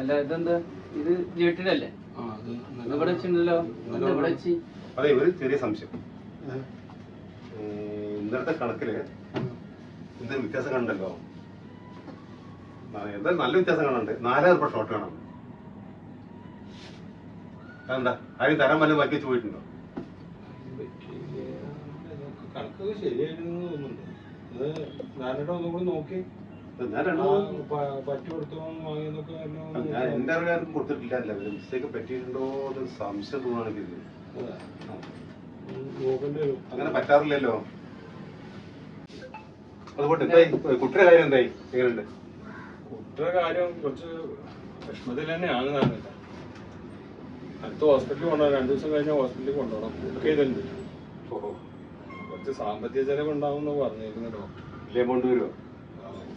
അല്ല ഇതെന്താ? ഇത് ജെട്ടിടല്ലേ ആ, അത് ഇത് ഇവിടെ വെച്ചിട്ടുണ്ടല്ലോ. ഇവിടെ വെച്ച്. അതെ ഒരു ചെറിയ സംശയം. ഇന്നത്തെ കണക്കിൽ ഇത് വ്യത്യാസം കണ്ടല്ലോ. എന്താ നല്ല വ്യത്യാസം കാണുന്നുണ്ട് നാലായിരം രൂപ ഷോർട്ട് കാണാം അതെന്താ? ആരും തരാൻ വല്ലതും ബാക്കി വെച്ച് പോയിട്ടുണ്ടോ? കണക്കൊക്കെ ശരിയായിരുന്നു തോന്നുന്നുണ്ട്. അത് നാലെണ്ണം ഒന്നും കൂടി നോക്കി ഞാൻ എന്റെ അറിയാനും കൊടുത്തിട്ടില്ല മിസ്റ്റേക്ക് പറ്റിയിട്ടുണ്ടോ എന്ന് സംശയം തോന്നുകയാണെങ്കിൽ അങ്ങനെ പറ്റാറില്ലല്ലോ. അതുകൊണ്ട് എന്തായി? കുട്ടിയുടെ കാര്യം എന്തായി? എങ്ങനെയുണ്ട്? കുട്ടിയുടെ കാര്യം കുറച്ച് വിഷമത്തിൽ തന്നെയാണ് നാളെ അടുത്ത ഹോസ്പിറ്റലിൽ കൊണ്ടുപോകണം രണ്ടു ദിവസം കഴിഞ്ഞ ഹോസ്പിറ്റലിൽ കൊണ്ടുപോകണം ബുക്ക് ചെയ്തിട്ടുണ്ട് കുറച്ച് സാമ്പത്തിക ചെലവ് ഉണ്ടാവും എന്ന് പറഞ്ഞിരുന്നു ഡോക്ടർ. എമൗണ്ട് വരുമോ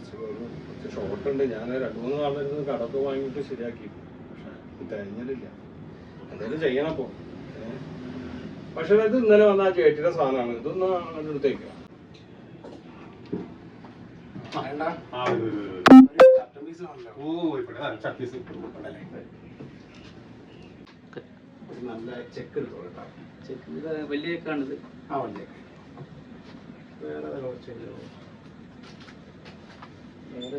കുറച്ച് ഒരു കുറച്ച് ഷോർട്ട് ഉണ്ട് ഞാൻ രണ്ടു മൂന്ന് നാളിരുന്ന് കടമൊക്കെ വാങ്ങിയിട്ട് ശരിയാക്കി. പക്ഷെ തിരഞ്ഞിട്ടില്ല എന്തായാലും ചെയ്യണം അപ്പോൾ പക്ഷെ ഇത് ഇന്നലെ വന്ന ആ ചേട്ടിയുടെ സാധനമാണ്. ഇതൊന്ന് അങ്ങോട്ട് എടുത്തേക്ക നല്ല ചെക്ക് എടുത്തോളൂ കേട്ടോ. ചെക്ക് ഇത് വലിയ ആ വലിയ വേറെ ഏതാ കുറച്ച് വേറെ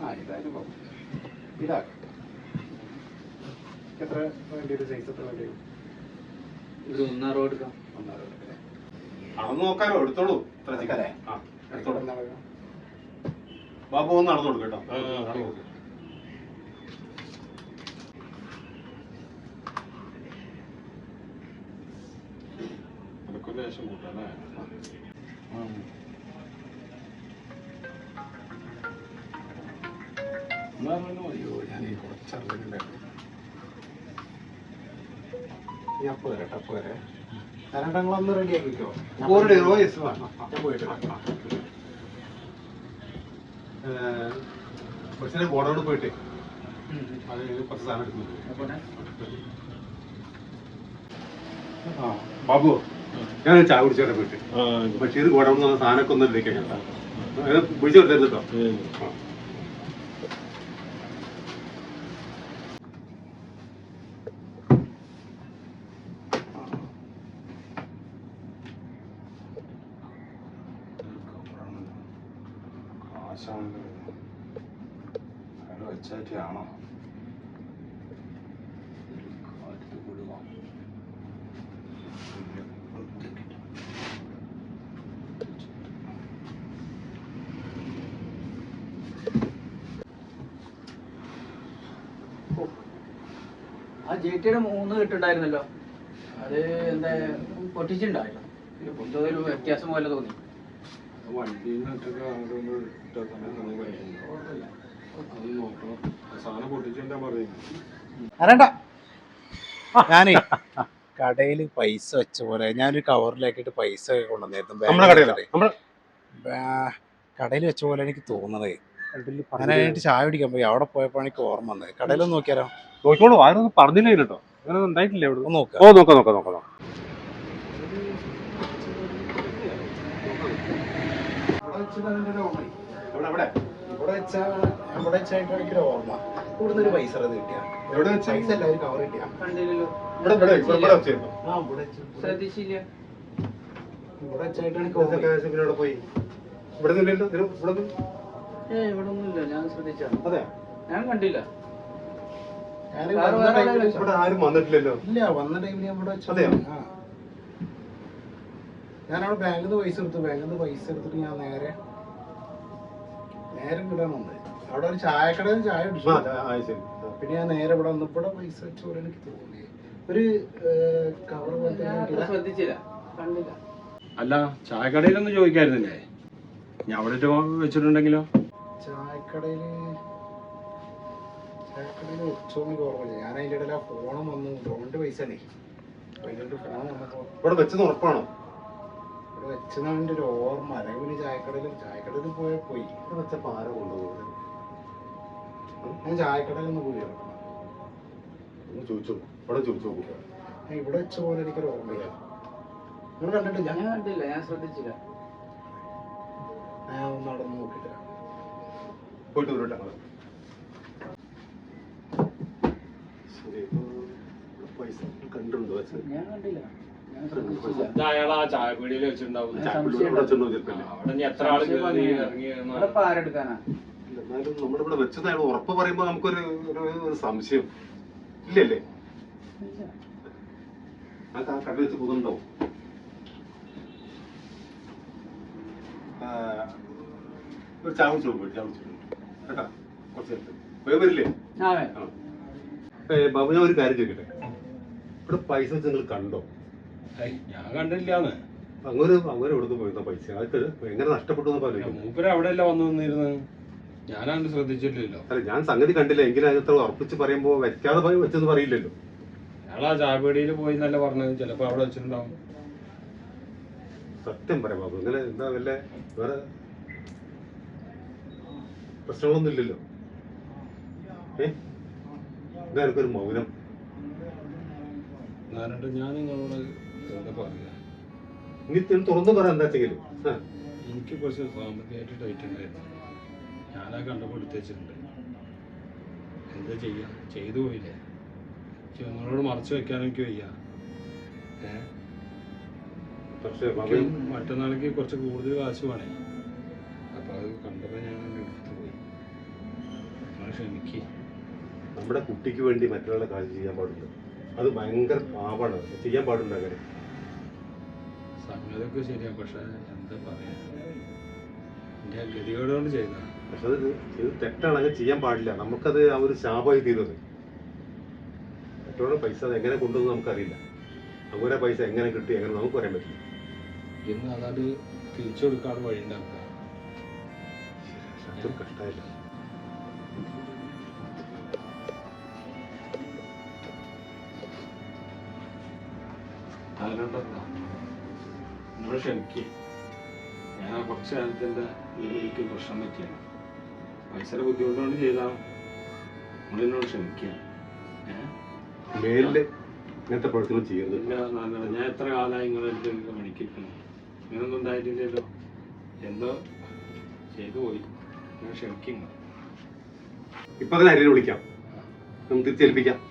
ആ ഇതായാലും എത്ര വേണ്ടി ഒരു സൈസ് വേണ്ടി എടുക്കാം. നോക്കാലോ എടുത്തോളൂ. എടുത്തോളൂ. ബാബു ഒന്ന് നടന്നു കൊടുക്കട്ടോ ആ, ആ, നടന്നു കൊടുക്ക്. അതൊക്കെ ലേശം മതി. അയ്യോ ഞാൻ ഈ കുറച്ച് അറിഞ്ഞിട്ടുണ്ടായിരുന്നു ഞാൻ അപ്പൊ വരാം അപ്പൊ വരാം. രണ്ടാങ്ങളൊന്ന് റെഡി ആക്കിക്കോ. ഓൾറെഡി റോയസ് വാ. ഞാൻ പോയിട്ട്. ഏഹ്, ബസ്സിലെ ഗോഡൗണിൽ പോയിട്ട്. അത് കുറച്ച് സാധനം എടുക്കുന്നു ബാബു ഞാൻ ചായ കുടിച്ചോട്ടെ പോയിട്ട്. പക്ഷേ ഇത് ഗോഡൗൺ നിന്ന് സാധനമൊക്കെ ഒന്നും ഇരിക്കാൻ വിളിച്ചു കൊടുത്തരുത് കേട്ടോ വെച്ചായിട്ടാണോ ആ ജേട്ടിയുടെ മൂന്ന് കിട്ടുണ്ടായിരുന്നല്ലോ. അത് എന്താ പൊട്ടിച്ചിട്ടുണ്ടായിരുന്നു ഒരു വ്യത്യാസം പോലെ തോന്നി. വണ്ടിയിൽ നിന്നിട്ടൊക്കെ ഇട്ട. അത് നോക്കണം. സാധനം പറയുന്നത്. ഞാനേ കടയിൽ പൈസ വെച്ച പോലെ ഞാനൊരു കവറിലാക്കിയിട്ട് പൈസ കൊണ്ടുവന്നായിരുന്നു കടയിലോ? കടയിൽ വെച്ച പോലെ എനിക്ക് തോന്നുന്നത് ഞാൻ അതിനായിട്ട് ചായ കുടിക്കാൻ പോയി. അവിടെ പോയപ്പോൾ എനിക്ക് ഓർമ്മ വന്നത്. കടയിലൊന്നും നോക്കിയാലോ? നോക്കിക്കോളൂ. ആരും പറഞ്ഞില്ല കേട്ടോ. അങ്ങനെ ഉണ്ടായിട്ടില്ല ഇവിടെ. ഒന്ന് നോക്കാം. ഓ നോക്കാം നോക്കാം നോക്കാം നോക്കാം. ഇവിടുന്ന് ഒരു പൈസ കിട്ടിയ. പൈസ അല്ല കവർ കിട്ടിയ. കണ്ടില്ലല്ലോ. ഇവിടെ ഇവിടെ ഇവിടെ ഇവിടെ വെച്ചായിരുന്നു ആ ഇവിടെ വെച്ച്. ശ്രദ്ധിച്ചില്ല. ഇവിടെ പോയി. ഇവിടെ നിന്നില്ല ഇവിടെ ഇവിടെ ഒന്നുമില്ല ഞാൻ ശ്രദ്ധിച്ചാ അതെ. ഞാൻ കണ്ടില്ല. ഇവിടെ ആരും വന്നിട്ടില്ലല്ലോ. ഇല്ല വന്ന ടൈമിൽ ഞാൻ ഇവിടെ അതെയോ? ഞാൻ അവിടെ ബാങ്കിൽ നിന്ന് പൈസ എടുത്തു. ബാങ്കിൽ നിന്ന് പൈസ എടുത്തിട്ട് ഞാൻ നേരെ നേരെ ഇവിടെ വന്നത്. അവിടെ ഒരു ചായക്കടയിൽ ചായ പിന്നെ ഞാൻ നേരെ ഇവിടെ വന്നപ്പോടെ പൈസ വെച്ച് പോലെ എനിക്ക് തോന്നി. ഒരു കവർ ശ്രദ്ധിച്ചില്ല. കണ്ടില്ല. അല്ല ചായക്കടയിലൊന്നും ചോദിക്കായിരുന്നില്ലേ? ഞാൻ അവിടെ വെച്ചിട്ടുണ്ടെങ്കിലോ? ചായക്കടയിൽ ചായക്കടയിൽ വെച്ചോന്ന് എനിക്ക് ഓർമ്മയില്ല ഞാൻ അതിന്റെ ഇടയിൽ ആ ഫോണും വന്നു. ഫോണിന്റെ പൈസ ആണേ അതിന്റെ ഫോൺ ഇവിടെ വെച്ചത് ഉറപ്പാണോ? ഇവിടെ വെച്ചതിന്റെ ഒരു ഓർമ്മ. അല്ലെങ്കിൽ പിന്നെ ചായക്കടയിൽ ചായക്കടയിൽ പോയ പോയി. ഇവിടെ വെച്ച ആരോ കൊണ്ടുപോകുന്നത് ഞാൻ ചായക്കടയിൽ ഒന്ന് പോയി. ഒന്ന് ചോദിച്ചു ഇവിടെ ചോദിച്ചു നോക്കൂ. ഞാൻ ഇവിടെ വെച്ച പോലെ എനിക്കൊരു ഓർമ്മയില്ല. നിങ്ങൾ കണ്ടിട്ടില്ല? ഞാൻ കണ്ടില്ല. ഞാൻ ശ്രദ്ധിച്ചില്ല. ഞാൻ ഒന്ന് അവിടെ നിന്ന് വരാം. പോയിട്ട് പൈസ കണ്ടിട്ടുണ്ടോ ഞാൻ കണ്ടില്ല. ഞാൻ ശ്രദ്ധിച്ചില്ല. ഇത് അയാൾ ആ വെച്ചിട്ടുണ്ടാവും എന്നാലും നമ്മളിവിടെ വെച്ചതാണ് ഉറപ്പ് പറയുമ്പോ നമുക്കൊരു ഒരു- സംശയം. ഇല്ലല്ലേ? ആ കട വെച്ച് പോകുന്നുണ്ടോ? ഒരു ചായ കുടിച്ചോളൂ പോയി കുടിച്ചോളൂ കേട്ടാ. കുറച്ച് നേരത്തെ വരില്ലേ. ബാബു ഞാൻ ഒരു കാര്യം ചോദിക്കട്ടെ? ഇവിടെ പൈസ വെച്ച് നിങ്ങൾ കണ്ടോ? ഞാൻ കണ്ടില്ലാന്ന് അങ്ങനെ അങ്ങനെ ഇവിടുന്ന് പോയിരുന്ന പൈസ? അതൊക്കെ എങ്ങനെ നഷ്ടപ്പെട്ടു എന്ന് പറയും മൂപ്പര് അവിടെ അല്ല വന്നു വന്നിരുന്നു ഞാനാണ്ട് ശ്രദ്ധിച്ചിട്ടില്ലല്ലോ. അല്ല ഞാൻ സംഗതി കണ്ടില്ല. എങ്കിലും അതിനത്ര ഉറപ്പിച്ച് പറയുമ്പോ വെക്കാതെ പോയി വെച്ചെന്ന് പറയില്ലല്ലോ. അയാൾ ആ പോയി എന്നല്ല പറഞ്ഞത്? ചിലപ്പോ അവിടെ വെച്ചിട്ടുണ്ടാവും. സത്യം പറയാം ബാബു. ഇങ്ങനെ എന്താ വല്ല വേറെ പ്രശ്നങ്ങളൊന്നും ഇല്ലല്ലോ ഏ? എന്താ എനിക്കൊരു മൗനം? നാരായണ ഞാൻ നിങ്ങളോട് എന്താ പറയാ? ഇനി നീ തുറന്നു പറ എന്താ ചെയ്യൽ. എനിക്ക് കുറച്ച് സാമ്പത്തികമായിട്ട് ടൈറ്റ് ഉണ്ടായിരുന്നു. ഞാനാ കണ്ടപ്പോൾ എടുത്ത് വെച്ചിട്ടുണ്ട്. എന്താ ചെയ്യാ? ചെയ്തു പോയില്ലേ? നിങ്ങളോട് മറച്ചു വെക്കാൻ എനിക്ക് വയ്യ. ഏ? പക്ഷേ മറ്റന്നാളേക്ക് കുറച്ച് കൂടുതൽ കാശ് വേണേ. നിങ്ങൾ ക്ഷമിക്ക് നമ്മുടെ കുട്ടിക്ക് വേണ്ടി മറ്റൊരാളുടെ കാര്യം ചെയ്യാൻ പാടില്ല. അത് ഭയങ്കര പാവാണ്. ചെയ്യാൻ പാടില്ല അങ്ങനെ. സംഗതിയൊക്കെ ശരിയാ. പക്ഷെ എന്താ പറയാ? എന്റെ ഗതികേടുകൊണ്ട് പക്ഷെ അത് ഇത് തെറ്റാണ്. അങ്ങനെ ചെയ്യാൻ പാടില്ല. നമുക്കത് ആ ഒരു ശാപമായി തീരുന്നത്. മറ്റുള്ള പൈസ അത് എങ്ങനെ കൊണ്ടുവന്ന് നമുക്കറിയില്ല. അതുപോലെ പൈസ എങ്ങനെ കിട്ടി എങ്ങനെ നമുക്ക് പറയാൻ പറ്റില്ല. ഇന്ന് അതാണ്ട് തിരിച്ചു കൊടുക്കാനുള്ള വഴി ഉണ്ടാക്കുക കഷ്ടമായില്ല അതിലുണ്ടല്ലോ എന്നോട് ക്ഷമിക്ക്. ഞാൻ ആ കുറച്ച് കാലത്തിന്റെ എനിക്ക് പ്രശ്നം പറ്റിയാണ് പൈസയുടെ ബുദ്ധിമുട്ടുകൊണ്ട് ചെയ്താൽ നിങ്ങൾ എന്നോട് ക്ഷമിക്കുക. ഏഹ് മേലിൽ ഇങ്ങനത്തെ പ്രവർത്തികൾ ചെയ്യരുത്. ഞാൻ എത്ര കാലമായി നിങ്ങളുടെ അടുത്ത് മണിക്കിരിക്കണം ഇങ്ങനൊന്നും ഉണ്ടായിട്ടില്ലല്ലോ. എന്തോ ചെയ്തു പോയി. ഞാൻ ക്ഷമിക്കുന്നു. ഇപ്പൊ തന്നെ വിളിക്കാം. നമുക്ക് തിരിച്ചേൽപ്പിക്കാം.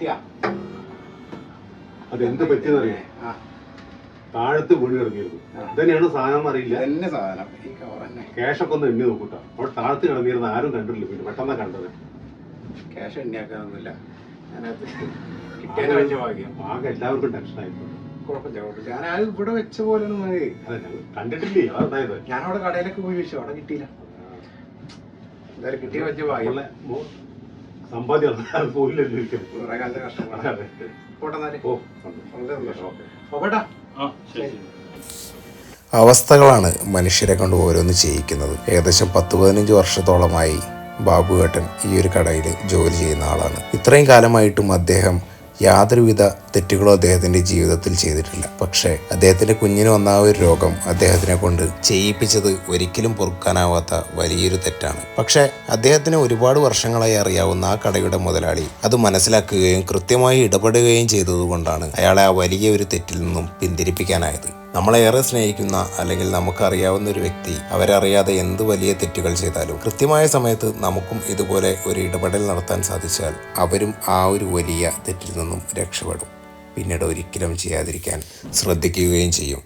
കിട്ടിയാ? അത് എന്ത് പറ്റിയെന്നറിയാം? താഴത്ത് വീണ് കിടന്നിരുന്നു. ഇതന്നെയാണ് സാധനം അറിയില്ല. എന്നെ സാധനം. ഈ കവർ തന്നെ. ക്യാഷൊക്കെ ഒന്ന് എണ്ണി നോക്കൂട്ടാ. അവിടെ താഴത്ത് കിടന്നിരുന്ന ആരും കണ്ടില്ല പിന്നെ പെട്ടെന്നാ കണ്ടത്. ക്യാഷ് എണ്ണിയാക്കാനൊന്നുമില്ല. ഞാനത് കിട്ടിയതിന് വലിയ ഭാഗ്യം. ആകെ എല്ലാവർക്കും ടെൻഷനായി കുഴപ്പമില്ല കുഴപ്പമില്ല. ഞാൻ അത് ഇവിടെ വെച്ച പോലെ ഒന്നും മതി അതെ ഞങ്ങൾ കണ്ടിട്ടില്ലേ? അതായത് ഞാൻ അവിടെ കടയിലൊക്കെ പോയി വെച്ചു. അവിടെ കിട്ടിയില്ല. എന്തായാലും കിട്ടിയ വലിയ ഭാഗ്യം. സമ്പാദ്യം പോയില്ലല്ലോ അവസ്ഥകളാണ് മനുഷ്യരെ കൊണ്ട് ഓരോന്ന് ചെയ്യിക്കുന്നത്. ഏകദേശം പത്ത് പതിനഞ്ച് വർഷത്തോളമായി ബാബുവേട്ടൻ ഈ ഒരു കടയിൽ ജോലി ചെയ്യുന്ന ആളാണ്. ഇത്രയും കാലമായിട്ടും അദ്ദേഹം യാതൊരുവിധ തെറ്റുകളോ അദ്ദേഹത്തിന്റെ ജീവിതത്തിൽ ചെയ്തിട്ടില്ല. പക്ഷേ അദ്ദേഹത്തിന്റെ കുഞ്ഞിന് വന്ന ഒരു രോഗം അദ്ദേഹത്തിനെ കൊണ്ട് ചെയ്യിപ്പിച്ചത് ഒരിക്കലും പൊറുക്കാനാവാത്ത വലിയൊരു തെറ്റാണ്. പക്ഷേ അദ്ദേഹത്തിന് ഒരുപാട് വർഷങ്ങളായി അറിയാവുന്ന ആ കടയുടെ മുതലാളി അത് മനസ്സിലാക്കുകയും കൃത്യമായി ഇടപെടുകയും ചെയ്തതുകൊണ്ടാണ് അയാളെ ആ വലിയ ഒരു തെറ്റിൽ നിന്നും പിന്തിരിപ്പിക്കാനായത്. നമ്മളെ ഏറെ സ്നേഹിക്കുന്ന അല്ലെങ്കിൽ നമുക്കറിയാവുന്ന ഒരു വ്യക്തി അവരറിയാതെ എന്ത് വലിയ തെറ്റുകൾ ചെയ്താലും കൃത്യമായ സമയത്ത് നമുക്കും ഇതുപോലെ ഒരു ഇടപെടൽ നടത്താൻ സാധിച്ചാൽ അവരും ആ ഒരു വലിയ തെറ്റിൽ നിന്നും രക്ഷപ്പെടും. പിന്നീട് ഒരിക്കലും ചെയ്യാതിരിക്കാൻ ശ്രദ്ധിക്കുകയും ചെയ്യും.